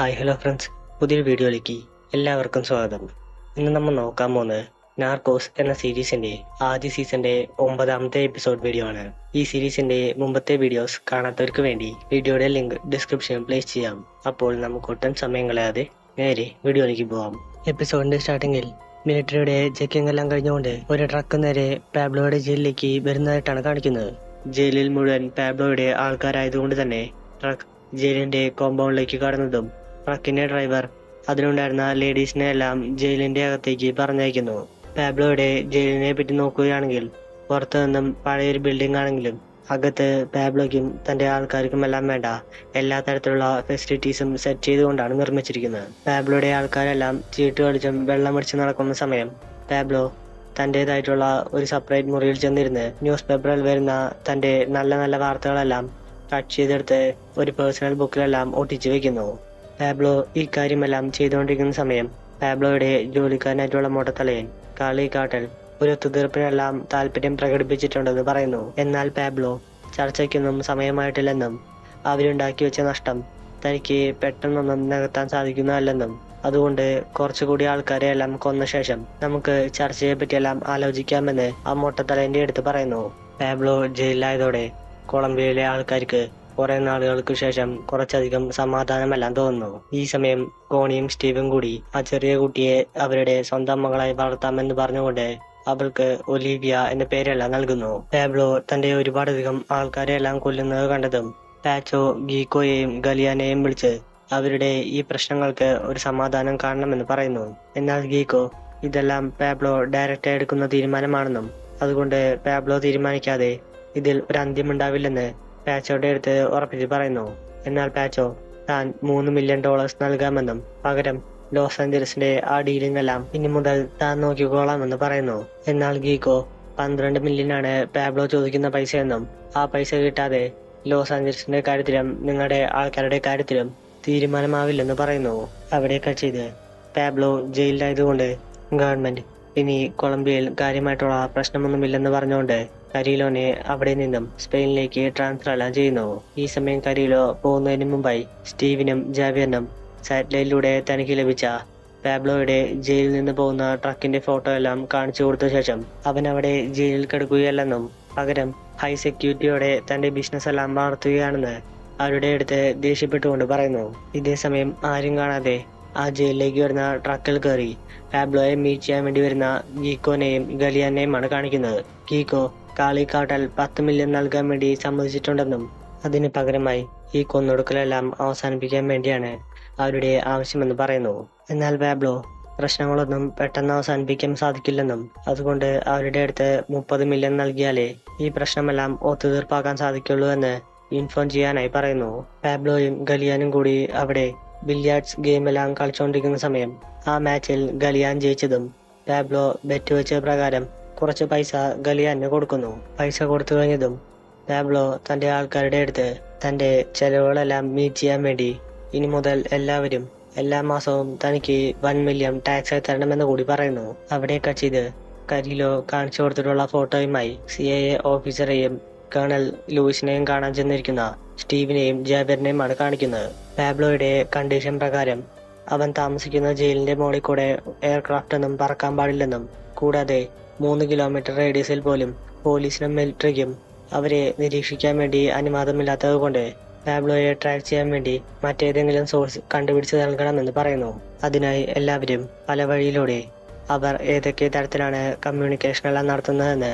Hi hello friends. പുതിയൊരു വീഡിയോയിലേക്ക് എല്ലാവർക്കും സ്വാഗതം. ഇന്ന് നമ്മൾ നോക്കാൻ പോകുന്നത് നാർക്കോസ് എന്ന സീരീസിന്റെ ആദ്യ സീസന്റെ ഒമ്പതാമത്തെ എപ്പിസോഡ് വീഡിയോ ആണ്. ഈ സീരീസിന്റെ മുമ്പത്തെ വീഡിയോസ് കാണാത്തവർക്ക് വേണ്ടി വീഡിയോയുടെ ലിങ്ക് ഡിസ്ക്രിപ്ഷനിൽ പ്ലേസ് ചെയ്യാം. അപ്പോൾ നമുക്ക് ഒട്ടും സമയം കളയാതെ നേരെ വീഡിയോയിലേക്ക് പോവാം. എപ്പിസോഡിന്റെ സ്റ്റാർട്ടിങ്ങിൽ മിലിറ്ററിയുടെ ചെക്കിംഗ് എല്ലാം കഴിഞ്ഞുകൊണ്ട് ഒരു ട്രക്ക് നേരെ പാബ്ലോയുടെ ജയിലിലേക്ക് വരുന്നതായിട്ടാണ് കാണിക്കുന്നത്. ജയിലിൽ മുഴുവൻ പാബ്ലോയുടെ ആൾക്കാരായതുകൊണ്ട് തന്നെ ട്രക്ക് ജയിലിന്റെ കോമ്പൗണ്ടിലേക്ക് കടന്നതും ട്രക്കിന്റെ ഡ്രൈവർ അതിലുണ്ടായിരുന്ന ലേഡീസിനെ എല്ലാം ജയിലിന്റെ അകത്തേക്ക് പറഞ്ഞയക്കുന്നു. പാബ്ലോയുടെ ജയിലിനെ പറ്റി നോക്കുകയാണെങ്കിൽ പുറത്തു നിന്നും പഴയൊരു ബിൽഡിംഗ് ആണെങ്കിലും അകത്ത് പാബ്ലോയ്ക്കും തന്റെ ആൾക്കാർക്കും എല്ലാം വേണ്ട എല്ലാ തരത്തിലുള്ള ഫെസിലിറ്റീസും സെറ്റ് ചെയ്തുകൊണ്ടാണ് നിർമ്മിച്ചിരിക്കുന്നത്. പാബ്ലോയുടെ ആൾക്കാരെല്ലാം ചീട്ട് കളിച്ചും വെള്ളമടിച്ച് നടക്കുന്ന സമയം പാബ്ലോ തന്റേതായിട്ടുള്ള ഒരു സെപ്പറേറ്റ് മുറിയിൽ ചെന്നിരുന്ന് ന്യൂസ് പേപ്പറിൽ വരുന്ന തന്റെ നല്ല നല്ല വാർത്തകളെല്ലാം കട്ട് ചെയ്തെടുത്ത് ഒരു പേഴ്സണൽ ബുക്കിലെല്ലാം ഒട്ടിച്ചു വെക്കുന്നു. പാബ്ലോ ഈ കാര്യമെല്ലാം ചെയ്തുകൊണ്ടിരിക്കുന്ന സമയം പാബ്ലോയുടെ ജോലിക്കാരനായിട്ടുള്ള മുടത്തലയൻ കാളി കാട്ടൽ ഒരു ഒത്തുതീർപ്പിനെല്ലാം താല്പര്യം പ്രകടിപ്പിച്ചിട്ടുണ്ടെന്ന് പറയുന്നു. എന്നാൽ പാബ്ലോ ചർച്ചയ്ക്കൊന്നും സമയമായിട്ടില്ലെന്നും അവരുണ്ടാക്കി വെച്ച നഷ്ടം തനിക്ക് പെട്ടെന്നൊന്നും നികത്താൻ സാധിക്കുന്നതല്ലെന്നും അതുകൊണ്ട് കുറച്ചുകൂടി ആൾക്കാരെ എല്ലാം കൊന്ന ശേഷം നമുക്ക് ചർച്ചയെ പറ്റിയെല്ലാം ആലോചിക്കാമെന്ന് ആ മൊട്ടത്തലേന്റെ അടുത്ത് പറയുന്നു. പാബ്ലോ ജയിലിലായതോടെ കൊളംബിയയിലെ ആൾക്കാർക്ക് കുറെ നാളുകൾക്ക് ശേഷം കുറച്ചധികം സമാധാനമെല്ലാം തോന്നുന്നു. ഈ സമയം കോണിയും സ്റ്റീവും കൂടി ആ ചെറിയ കുട്ടിയെ അവരുടെ സ്വന്തം മകളായി വളർത്താമെന്ന് പറഞ്ഞുകൊണ്ട് അവൾക്ക് ഒലീവിയ എന്ന പേരെല്ലാം നൽകുന്നു. പാബ്ലോ തന്റെ ഒരുപാടധികം ആൾക്കാരെ എല്ലാം കൊല്ലുന്നത് കണ്ടതും പാച്ചോ ഗീക്കോയെയും ഗലിയാനെയും വിളിച്ച് അവരുടെ ഈ പ്രശ്നങ്ങൾക്ക് ഒരു സമാധാനം കാണണമെന്ന് പറയുന്നു. എന്നാൽ ഗീക്കോ ഇതെല്ലാം പാബ്ലോ ഡയറക്റ്റ് എടുക്കുന്ന തീരുമാനമാണെന്നും അതുകൊണ്ട് പാബ്ലോ തീരുമാനിക്കാതെ ഇതിൽ ഒരു അന്ത്യമുണ്ടാവില്ലെന്ന് പാച്ചോയുടെ അടുത്ത് ഉറപ്പിച്ച് പറയുന്നു. എന്നാൽ പാച്ചോ താൻ മൂന്ന് മില്യൺ ഡോളേഴ്സ് നൽകാമെന്നും പകരം ലോസ് ആഞ്ചലസിന്റെ ആ ഡീലിംഗ് എല്ലാം ഇനി മുതൽ താൻ നോക്കിക്കോളാമെന്ന് പറയുന്നു. എന്നാൽ ഗീകോ പന്ത്രണ്ട് ആണ് പാബ്ലോ ചോദിക്കുന്ന പൈസയെന്നും ആ പൈസ കിട്ടാതെ ലോസ് ആഞ്ചലസിന്റെ കാര്യത്തിലും നിങ്ങളുടെ ആൾക്കാരുടെ കാര്യത്തിലും തീരുമാനമാവില്ലെന്ന് പറയുന്നു. അവിടെ കക്ഷിത് പാബ്ലോ ജയിലിലായതുകൊണ്ട് ഗവൺമെന്റ് ഇനി കൊളംബിയയിൽ കാര്യമായിട്ടുള്ള പ്രശ്നമൊന്നുമില്ലെന്ന് പറഞ്ഞുകൊണ്ട് കരീലോനെ അവിടെ നിന്നും സ്പെയിനിലേക്ക് ട്രാൻസ്ഫർ ചെയ്യുന്നു. ഈ സമയം കരീലോ പോകുന്നതിന് മുമ്പായി സ്റ്റീവിനും ജാവിയറിനും സാറ്റലൈറ്റിലൂടെ തനിക്ക് ലഭിച്ച പാബ്ലോയുടെ ജയിലിൽ നിന്ന് പോകുന്ന ട്രക്കിന്റെ ഫോട്ടോ എല്ലാം കാണിച്ചു കൊടുത്ത ശേഷം അവൻ അവിടെ ജയിലിൽ കിടക്കുകയല്ലെന്നും പകരം ഹൈ സെക്യൂരിറ്റിയോടെ തന്റെ ബിസിനസ് എല്ലാം വളർത്തുകയാണെന്ന് അവരുടെ അടുത്ത് ദേഷ്യപ്പെട്ടുകൊണ്ട് പറയുന്നു. ഇതേ സമയം ആരും കാണാതെ ആ ജയിലിലേക്ക് വരുന്ന ട്രക്കിൽ കയറി പാബ്ലോയെ മീറ്റ് ചെയ്യാൻ വേണ്ടി വരുന്ന ഗീക്കോനെയും ഗലിയാനെയുമാണ് കാണിക്കുന്നത്. ഗീക്കോ കാളിക്കാട്ടൽ പത്ത് മില്യൺ നൽകാൻ വേണ്ടി സമ്മതിച്ചിട്ടുണ്ടെന്നും അതിന് പകരമായി ഈ കൊന്നൊടുക്കലെല്ലാം അവസാനിപ്പിക്കാൻ വേണ്ടിയാണ് അവരുടെ ആവശ്യമെന്ന് പറയുന്നു. എന്നാൽ പാബ്ലോ പ്രശ്നങ്ങളൊന്നും പെട്ടെന്ന് അവസാനിപ്പിക്കാൻ സാധിക്കില്ലെന്നും അതുകൊണ്ട് അവരുടെ അടുത്ത് മുപ്പത് മില്യൺ നൽകിയാലേ ഈ പ്രശ്നമെല്ലാം ഒത്തുതീർപ്പാക്കാൻ സാധിക്കുള്ളൂ എന്ന് ഇൻഫോം ചെയ്യാനായി പറയുന്നു. പാബ്ലോയും ഗലിയാനും കൂടി അവിടെ ബില്യാർഡ്സ് ഗെയിമെല്ലാം കളിച്ചുകൊണ്ടിരിക്കുന്ന സമയം ആ മാച്ചിൽ ഗലിയാൻ ജയിച്ചതും പാബ്ലോ ബെറ്റ് വെച്ച പ്രകാരം കുറച്ച് പൈസ ഗലിയാന് കൊടുക്കുന്നു. പൈസ കൊടുത്തു കഴിഞ്ഞതും പാബ്ലോ തന്റെ ആൾക്കാരുടെ അടുത്ത് തന്റെ ചെലവുകളെല്ലാം മീറ്റ് ചെയ്യാൻ വേണ്ടി ഇനി മുതൽ എല്ലാവരും എല്ലാ മാസവും തനിക്ക് വൺ മില്യൺ ടാക്സ് തരണമെന്ന് കൂടി പറയുന്നു. അവിടെ കച്ചിത് കരിയിലോ കാണിച്ചു കൊടുത്തിട്ടുള്ള ഫോട്ടോയുമായി സി ഐ എ ഓഫീസറെയും കേണൽ ലൂയിസിനെയും കാണാൻ ചെന്നിരിക്കുന്ന സ്റ്റീവിനെയും ജാബിറിനെയുമാണ് കാണിക്കുന്നത്. പാബ്ലോയുടെ കണ്ടീഷൻ പ്രകാരം അവൻ താമസിക്കുന്ന ജയിലിന്റെ മോളിൽ കൂടെ എയർക്രാഫ്റ്റ് ഒന്നും പറക്കാൻ പാടില്ലെന്നും കൂടാതെ മൂന്ന് കിലോമീറ്റർ റേഡിയസിൽ പോലും പോലീസിനും മിലിറ്ററിക്കും അവരെ നിരീക്ഷിക്കാൻ വേണ്ടി അനുവാദമില്ലാത്തത് കൊണ്ട് പാബ്ലോയെ ട്രാക്ക് ചെയ്യാൻ വേണ്ടി മറ്റേതെങ്കിലും സോഴ്സ് കണ്ടുപിടിച്ച് നൽകണമെന്ന് പറയുന്നു. അതിനായി എല്ലാവരും പല വഴിയിലൂടെ അവർ ഏതൊക്കെ തരത്തിലാണ് കമ്മ്യൂണിക്കേഷൻ എല്ലാം നടത്തുന്നതെന്ന്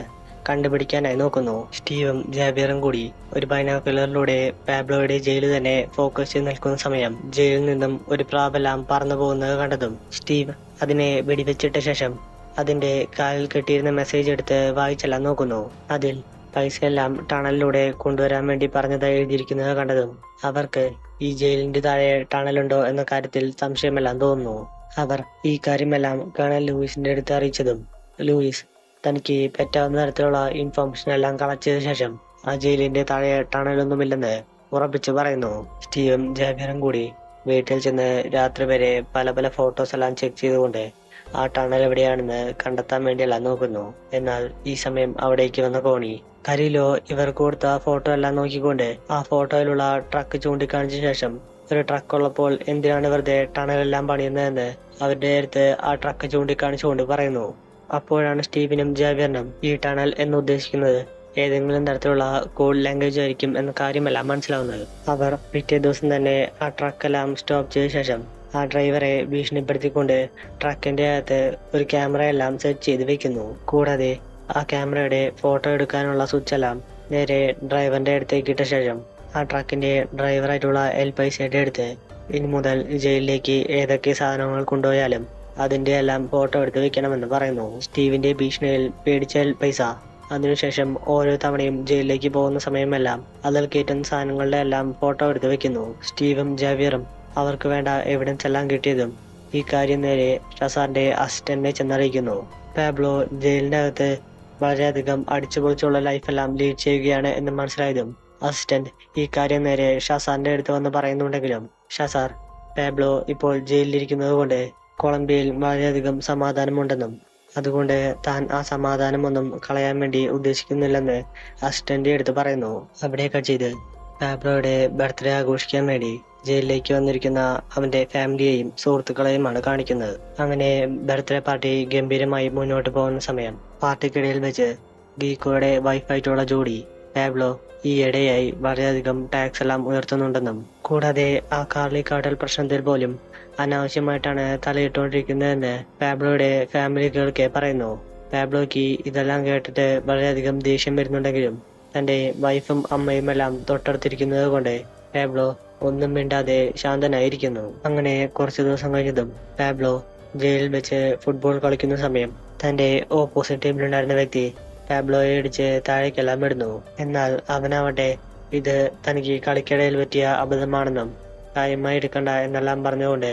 കണ്ടുപിടിക്കാനായി നോക്കുന്നു. സ്റ്റീവും ജാബിയറും കൂടി ഒരു ബൈനോക്കുലറിലൂടെ പാബ്ലോയുടെ ജയിൽ തന്നെ ഫോക്കസ് ചെയ്ത് നിൽക്കുന്ന സമയം ജയിലിൽ നിന്നും ഒരു പ്രാബെല്ലാം പറന്നു പോകുന്നത് കണ്ടതും സ്റ്റീവ് അതിനെ വെടിവെച്ചിട്ട ശേഷം അതിന്റെ കാലിൽ കെട്ടിയിരുന്ന മെസ്സേജ് എടുത്ത് വായിച്ചെല്ലാം നോക്കുന്നു. അതിൽ പൈസയെല്ലാം ടണലിലൂടെ കൊണ്ടുവരാൻ വേണ്ടി പറഞ്ഞതായി എഴുതിയിരിക്കുന്നത് കണ്ടതും അവർക്ക് ഈ ജയിലിന്റെ താഴെ ടണലുണ്ടോ എന്ന കാര്യത്തിൽ സംശയമെല്ലാം തോന്നുന്നു. അവർ ഈ കാര്യമെല്ലാം കേണൽ ലൂയിസിന്റെ അടുത്ത് അറിയിച്ചതും ലൂയിസ് തനിക്ക് പറ്റാവുന്ന തരത്തിലുള്ള ഇൻഫോർമേഷൻ എല്ലാം ചെയ്ത ശേഷം ആ ജയിലിന്റെ താഴെ ടണലൊന്നുമില്ലെന്ന് ഉറപ്പിച്ചു പറയുന്നു. സ്റ്റീവും ജാബിയറും കൂടി വീട്ടിൽ ചെന്ന് രാത്രി വരെ പല പല ഫോട്ടോസ് എല്ലാം ചെക്ക് ചെയ്തുകൊണ്ട് ആ ടണൽ എവിടെയാണെന്ന് കണ്ടെത്താൻ വേണ്ടിയല്ല നോക്കുന്നു. എന്നാൽ ഈ സമയം അവിടേക്ക് വന്ന കോണി. കരിയിലോ ഇവർ കൊടുത്ത ഫോട്ടോ എല്ലാം നോക്കിക്കൊണ്ട് ആ ഫോട്ടോയിലുള്ള ട്രക്ക് ചൂണ്ടിക്കാണിച്ച ശേഷം ഒരു ട്രക്ക് ഉള്ളപ്പോൾ എന്തിനാണ് വെറുതെ എല്ലാം പണിയുന്നതെന്ന് അവരുടെ അടുത്ത് ആ ട്രക്ക് ചൂണ്ടിക്കാണിച്ചുകൊണ്ട് പറയുന്നു. അപ്പോഴാണ് സ്റ്റീവിനും ജാവിയറിനും ഈ ടണൽ എന്ന് ഉദ്ദേശിക്കുന്നത് ഏതെങ്കിലും തരത്തിലുള്ള കോഡ് ലാംഗ്വേജ് ആയിരിക്കും എന്ന കാര്യമല്ല മനസ്സിലാവുന്നത്. അവർ പിറ്റേ ദിവസം തന്നെ ആ ട്രക്കെല്ലാം സ്റ്റോപ്പ് ചെയ്ത ശേഷം ആ ഡ്രൈവറെ ഭീഷണിപ്പെടുത്തിക്കൊണ്ട് ട്രക്കിന്റെ അകത്ത് ഒരു ക്യാമറ എല്ലാം സെറ്റ് ചെയ്ത് വെക്കുന്നു. കൂടാതെ ആ ക്യാമറയുടെ ഫോട്ടോ എടുക്കാനുള്ള സ്വിച്ച് എല്ലാം നേരെ ഡ്രൈവറിന്റെ അടുത്തേക്ക് ഇട്ട ശേഷം ആ ട്രക്കിന്റെ ഡ്രൈവറായിട്ടുള്ള എൽ പൈസയുടെ അടുത്ത് ഇനി മുതൽ ജയിലിലേക്ക് ഏതൊക്കെ സാധനങ്ങൾ കൊണ്ടുപോയാലും അതിന്റെ എല്ലാം ഫോട്ടോ എടുത്ത് വെക്കണമെന്ന് പറയുന്നു. സ്റ്റീവിന്റെ ഭീഷണിയിൽ പേടിച്ച എൽ പൈസ അതിനുശേഷം ഓരോ തവണയും ജയിലിലേക്ക് പോകുന്ന സമയമെല്ലാം അതിൽ കയറ്റുന്ന സാധനങ്ങളുടെ എല്ലാം ഫോട്ടോ എടുത്ത് വെക്കുന്നു. സ്റ്റീവും ജാവിയറും അവർക്ക് വേണ്ട എവിഡൻസ് എല്ലാം കിട്ടിയതും ഈ കാര്യം നേരെ ഷസാറിന്റെ അസിസ്റ്റന്റിനെ ചെന്നറിയിക്കുന്നു. പാബ്ലോ ജയിലിന്റെ അകത്ത് വളരെയധികം അടിച്ചുപൊളിച്ചുള്ള ലൈഫെല്ലാം ലീഡ് ചെയ്യുകയാണ് എന്ന് മനസ്സിലായതും അസിസ്റ്റന്റ് ഈ കാര്യം നേരെ ഷസാറിന്റെ അടുത്ത് വന്ന് പറയുന്നുണ്ടെങ്കിലും ഷസാർ പാബ്ലോ ഇപ്പോൾ ജയിലിലിരിക്കുന്നത് കൊണ്ട് കൊളംബിയയിൽ വളരെയധികം സമാധാനമുണ്ടെന്നും അതുകൊണ്ട് താൻ ആ സമാധാനമൊന്നും കളയാൻ വേണ്ടി ഉദ്ദേശിക്കുന്നില്ലെന്ന് അസിസ്റ്റന്റ് എടുത്ത് പറയുന്നു. അവിടെയൊക്കെ ചെയ്ത് പാബ്ലോയുടെ ബർത്ത്ഡേ ആഘോഷിക്കാൻ വേണ്ടി ജയിലിലേക്ക് വന്നിരിക്കുന്ന അവന്റെ ഫാമിലിയെയും സുഹൃത്തുക്കളെയുമാണ് കാണിക്കുന്നത്. അങ്ങനെ ബർത്ത്ഡേ പാർട്ടി ഗംഭീരമായി മുന്നോട്ട് പോകുന്ന സമയം പാർട്ടിക്കിടയിൽ വെച്ച് ഗീക്കോയുടെ വൈഫായിട്ടുള്ള ജോഡി പാബ്ലോ ഈയിടെയായി വളരെയധികം ടാക്സ് എല്ലാം ഉയർത്തുന്നുണ്ടെന്നും കൂടാതെ ആ കാർലി കാട്ടൽ പ്രശ്നത്തിൽ പോലും അനാവശ്യമായിട്ടാണ് തലയിട്ടുകൊണ്ടിരിക്കുന്നതെന്ന് പാബ്ലോയുടെ ഫാമിലി കേൾക്കെ പറയുന്നു. പാബ്ലോയ്ക്ക് ഇതെല്ലാം കേട്ടിട്ട് വളരെയധികം ദേഷ്യം വരുന്നുണ്ടെങ്കിലും തന്റെ വൈഫും അമ്മയും എല്ലാം തൊട്ടടുത്തിരിക്കുന്നത് കൊണ്ട് പാബ്ലോ ഒന്നും മിണ്ടാതെ ശാന്തനായിരിക്കുന്നു. അങ്ങനെ കുറച്ചു ദിവസം കഴിഞ്ഞതും പാബ്ലോ ജയിലിൽ വെച്ച് ഫുട്ബോൾ കളിക്കുന്ന സമയം തന്റെ ഓപ്പോസിറ്റ് ടീമിലുണ്ടായിരുന്ന വ്യക്തി പാബ്ലോയെ ഇടിച്ച് താഴേക്കെല്ലാം ഇടുന്നു. എന്നാൽ അവനാവട്ടെ ഇത് തനിക്ക് കളിക്കിടയിൽ പറ്റിയ അബദ്ധമാണെന്നും കാര്യമായി എടുക്കണ്ട എന്നെല്ലാം പറഞ്ഞുകൊണ്ട്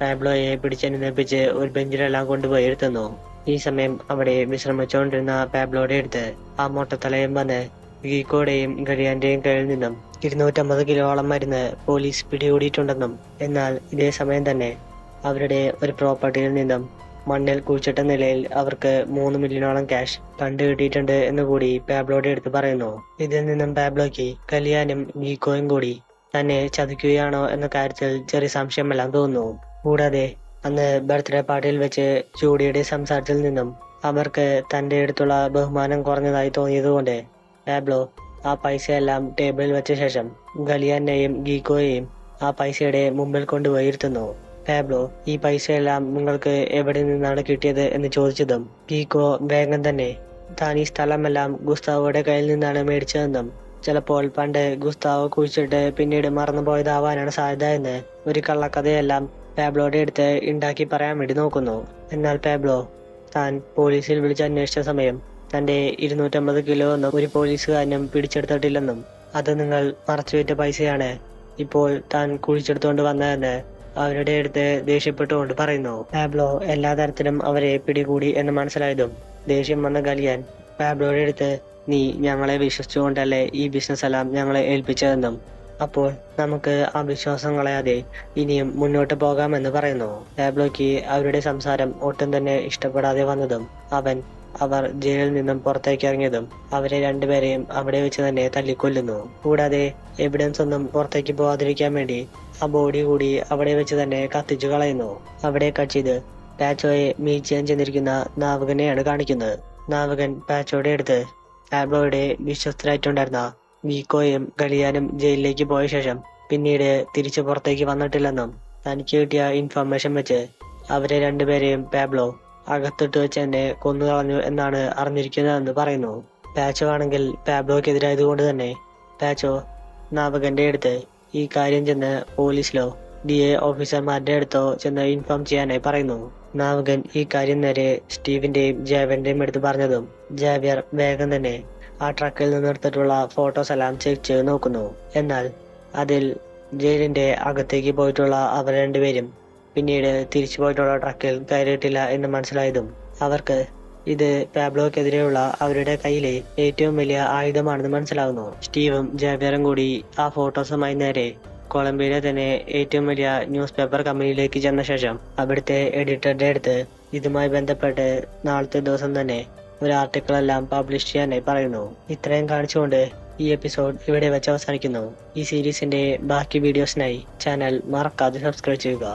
പാബ്ലോയെ പിടിച്ചനുനപ്പിച്ച് ഒരു ബെഞ്ചിലെല്ലാം കൊണ്ടുപോയി ഇരുത്തുന്നു. ഈ സമയം അവിടെ വിശ്രമിച്ചുകൊണ്ടിരുന്ന പാബ്ലോയുടെ അടുത്ത് ആ മൊട്ടത്തലയും വന്ന് ഗീക്കോയുടെയും ഗഴിയാന്റെയും കയ്യിൽ നിന്നും ഇരുന്നൂറ്റമ്പത് കിലോളം മരുന്ന് പോലീസ് പിടികൂടിയിട്ടുണ്ടെന്നും എന്നാൽ ഇതേ സമയം തന്നെ അവരുടെ ഒരു പ്രോപ്പർട്ടിയിൽ നിന്നും മണ്ണിൽ കുഴിച്ചിട്ട നിലയിൽ അവർക്ക് മൂന്ന് മില്യണോളം ക്യാഷ് കണ്ടുകിട്ടിയിട്ടുണ്ട് എന്ന് കൂടി പാബ്ലോയുടെ അടുത്ത് പറയുന്നു. ഇതിൽ നിന്നും പാബ്ലോയ്ക്ക് കലിയാനും ഗീക്കോയും കൂടി തന്നെ ചതിക്കുകയാണോ എന്ന കാര്യത്തിൽ ചെറിയ സംശയമെല്ലാം തോന്നുന്നു. കൂടാതെ അന്ന് ബർത്ത്ഡേ പാർട്ടിയിൽ വെച്ച് ജൂഡിയുടെ സംസാരത്തിൽ നിന്നും അവർക്ക് തന്റെ അടുത്തുള്ള ബഹുമാനം കുറഞ്ഞതായി തോന്നിയതുകൊണ്ട് പാബ്ലോ ആ പൈസയെല്ലാം ടേബിളിൽ വെച്ച ശേഷം ഗലിയാനെയും ഗീക്കോയെയും ആ പൈസയുടെ മുമ്പിൽ കൊണ്ടുപോയി ഇരുത്തുന്നു പാബ്ലോ ഈ പൈസയെല്ലാം നിങ്ങൾക്ക് എവിടെ നിന്നാണ് കിട്ടിയത് എന്ന് ചോദിച്ചതും ഗീക്കോ വേഗം തന്നെ താൻ ഈ സ്ഥലമെല്ലാം ഗുസ്താവോയുടെ കയ്യിൽ നിന്നാണ് മേടിച്ചതെന്നും ചിലപ്പോൾ പണ്ട് ഗുസ്താവോ കുഴിച്ചിട്ട് പിന്നീട് മറന്നുപോയതാവാനാണ് സാധ്യത എന്ന് ഒരു കള്ളക്കഥയെല്ലാം പാബ്ലോയുടെ അടുത്ത് ഉണ്ടാക്കി പറയാൻ വേണ്ടി നോക്കുന്നു. എന്നാൽ പാബ്ലോ താൻ പോലീസിൽ വിളിച്ച് അന്വേഷിച്ച സമയം തന്റെ ഇരുന്നൂറ്റമ്പത് കിലോ ഒന്നും ഒരു പോലീസുകാരനും പിടിച്ചെടുത്തിട്ടില്ലെന്നും അത് നിങ്ങൾ മറച്ചുവിറ്റ പൈസയാണ് ഇപ്പോൾ താൻ കുഴിച്ചെടുത്തുകൊണ്ട് വന്നതെന്ന് അവരുടെ അടുത്ത് ദേഷ്യപ്പെട്ടുകൊണ്ട് പറയുന്നു. പാബ്ലോ എല്ലാ തരത്തിലും അവരെ പിടികൂടി എന്ന് മനസ്സിലായതും ദേഷ്യം വന്ന ഗലിയാൻ പാബ്ലോയുടെ അടുത്ത് നീ ഞങ്ങളെ വിശ്വസിച്ചുകൊണ്ടല്ലേ ഈ ബിസിനസ് എല്ലാം ഞങ്ങളെ ഏൽപ്പിച്ചതെന്നും അപ്പോൾ നമുക്ക് ആ വിശ്വാസം കളയാതെ ഇനിയും മുന്നോട്ട് പോകാമെന്ന് പറയുന്നു. പാബ്ലോയ്ക്ക് അവരുടെ സംസാരം ഒട്ടും തന്നെ ഇഷ്ടപ്പെടാതെ വന്നതും അവൻ അവർ ജയിലിൽ നിന്നും പുറത്തേക്ക് ഇറങ്ങിയതും അവരെ രണ്ടുപേരെയും അവിടെ വെച്ച് തന്നെ തല്ലിക്കൊല്ലുന്നു. കൂടാതെ എവിഡൻസ് ഒന്നും പുറത്തേക്ക് പോകാതിരിക്കാൻ വേണ്ടി ആ ബോഡി കൂടി അവിടെ വെച്ച് തന്നെ കത്തിച്ചു കളയുന്നു. അവിടെ കട്ട് പാച്ചോയെ മീറ്റ് ചെയ്യാൻ ചെന്നിരിക്കുന്ന നാവകനെയാണ് കാണിക്കുന്നത്. നാവകൻ പാച്ചോയുടെ അടുത്ത് പാബ്ലോയുടെ വിശ്വസ്തരായിട്ടുണ്ടായിരുന്ന വീക്കോയും ഗലിയാനും ജയിലിലേക്ക് പോയ ശേഷം പിന്നീട് തിരിച്ചു പുറത്തേക്ക് വന്നിട്ടില്ലെന്നും തനിക്ക് കിട്ടിയ ഇൻഫർമേഷൻ വെച്ച് അവരെ രണ്ടുപേരെയും പാബ്ലോ അകത്തിട്ട് വെച്ച് എന്നെ കൊന്നു കളഞ്ഞു എന്നാണ് അറിഞ്ഞിരിക്കുന്നതെന്ന് പറയുന്നു. പാച്ചോ ആണെങ്കിൽ പാബ്ലോക്കെതിരായതുകൊണ്ട് തന്നെ പാച്ചോ നാവകന്റെ അടുത്ത് ഈ കാര്യം ചെന്ന് പോലീസിലോ ഡി എ ഓഫീസർമാരുടെ അടുത്തോ ചെന്ന് ഇൻഫോം ചെയ്യാനായി പറയുന്നു. നാവകൻ ഈ കാര്യം നേരെ സ്റ്റീവിന്റെയും ജാവിയറിന്റെയും എടുത്ത് പറഞ്ഞതും ജാവിയർ വേഗം തന്നെ ആ ട്രക്കിൽ നിന്നെടുത്തിട്ടുള്ള ഫോട്ടോസ് എല്ലാം ചെക്ക് ചെയ്ത് നോക്കുന്നു. എന്നാൽ അതിൽ ജയിലിന്റെ അകത്തേക്ക് പോയിട്ടുള്ള അവർ രണ്ടുപേരും പിന്നീട് തിരിച്ചു പോയിട്ടുള്ള ട്രക്കിൽ കയറിയിട്ടില്ല എന്ന് മനസ്സിലായതും അവർക്ക് ഇത് പാബ്ലോക്കെതിരെയുള്ള അവരുടെ കയ്യിലെ ഏറ്റവും വലിയ ആയുധമാണെന്ന് മനസ്സിലാകുന്നു സ്റ്റീവും ജാവിയറും കൂടി ആ ഫോട്ടോസുമായി നേരെ കൊളംബിയയിലെ തന്നെ ഏറ്റവും വലിയ ന്യൂസ് പേപ്പർ കമ്പനിയിലേക്ക് ചെന്ന ശേഷം അവിടുത്തെ എഡിറ്ററുടെ അടുത്ത് ഇതുമായി ബന്ധപ്പെട്ട് നാളത്തെ ദിവസം തന്നെ ഒരു ആർട്ടിക്കിൾ എല്ലാം പബ്ലിഷ് ചെയ്യാനായി പറയുന്നു. ഇത്രയും കാണിച്ചുകൊണ്ട് ഈ എപ്പിസോഡ് ഇവിടെ വെച്ച് അവസാനിക്കുന്നു. ഈ സീരീസിന്റെ ബാക്കി വീഡിയോസിനായി ചാനൽ മറക്കാതെ സബ്സ്ക്രൈബ് ചെയ്യുക.